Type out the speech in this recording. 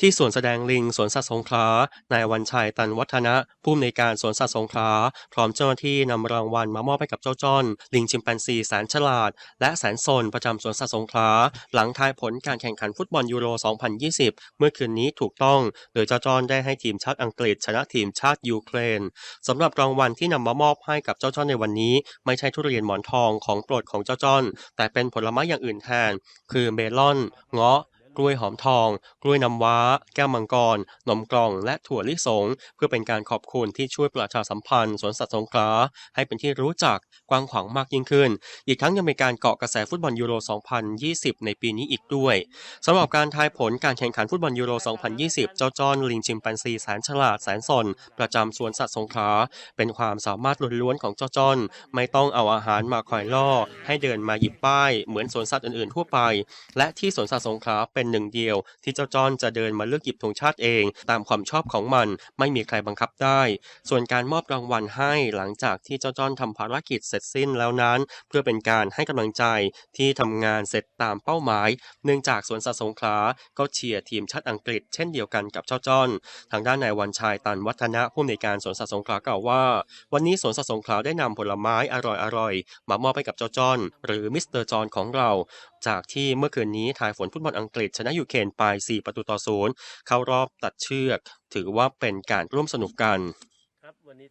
ที่สวนแสดงลิงสวนสัตว์สงขลานายวันชัยตันวัฒนะ ผู้อำนวยการสวนสัตว์สงขลาพร้อมเจ้าหน้าที่นำรางวัลมามอบให้กับเจ้าจ้อน ลิงชิมแปนซีแสนฉลาด และแสนสนประจำสวนสัตว์สงขลาหลังทายผลการแข่งขันฟุตบอลยูโร 2020 เมื่อคืนนี้ถูกต้อง โดยเจ้าจ้อนได้ให้ทีมชาติอังกฤษ ชนะทีมชาติยูเครนสำหรับรางวัลที่นำมามอบให้กับเจ้าจ้อนในวันนี้ ไม่ใช่ทุเรียนหมอนทองของโปรดของเจ้าจ้อน แต่เป็นผลไม้อย่างอื่นแทน คือเมลอน เงาะ กล้วยหอมทอง กล้วยน้ำว้า แก้วมังกร นมกล่อง และถั่วลิสง เพื่อเป็นการขอบคุณที่ช่วยประชาสัมพันธ์สวนสัตว์สงขลาให้เป็นที่รู้จักกว้างขวางมากยิ่งขึ้น อีกทั้งยังเป็นการเกาะกระแสฟุตบอลยูโร 2020 ในปีนี้อีกด้วยสำหรับการทายผลการแข่งขันฟุตบอลยูโร 2020 เจ้าจอนลิงชิมแปนซีแสนฉลาดแสนสนประจำสวนสัตว์สงขลาเป็นความสามารถล้วนๆของเจ้าจอนไม่ต้องเอาอาหารมาคอยล่อ ให้เดินมาหยิบป้ายเหมือนสวนสัตว์อื่นๆทั่วไป และที่สวนสัตว์สงขลาเป็นหนึ่งเดียว ที่เจ้าจอนจะเดินมาเลือกหยิบธงชาติเอง ตามความชอบของมันไม่มีใครบังคับได้ ส่วนการมอบรางวัลให้หลังจากที่เจ้าจอนทำภารกิจเสร็จสิ้นแล้วนั้น เพื่อเป็นการให้กำลังใจที่ทำงานเสร็จตามเป้าหมาย เนื่องจากสวนสัตว์สงขลาก็เชียร์ทีมชาติอังกฤษ เช่นเดียวกันกับเจ้าจอนทางด้านนายวันชัยตันวัฒนะผู้อำนวยการสวนสัตว์สงขลากล่าวว่า วันนี้สวนสัตว์สงขลาได้นำผลไม้อร่อยๆมามอบให้กับเจ้าจอนหรือมิสเตอร์จอนของเรา จากที่เมื่อคืนนี้ทายฝนฟุตบอลอังกฤษชนะยูเครนไป 4 ประตูต่อศูนย์เข้ารอบตัดเชือก ถือว่าเป็นการร่วมสนุกกันครับวันนี้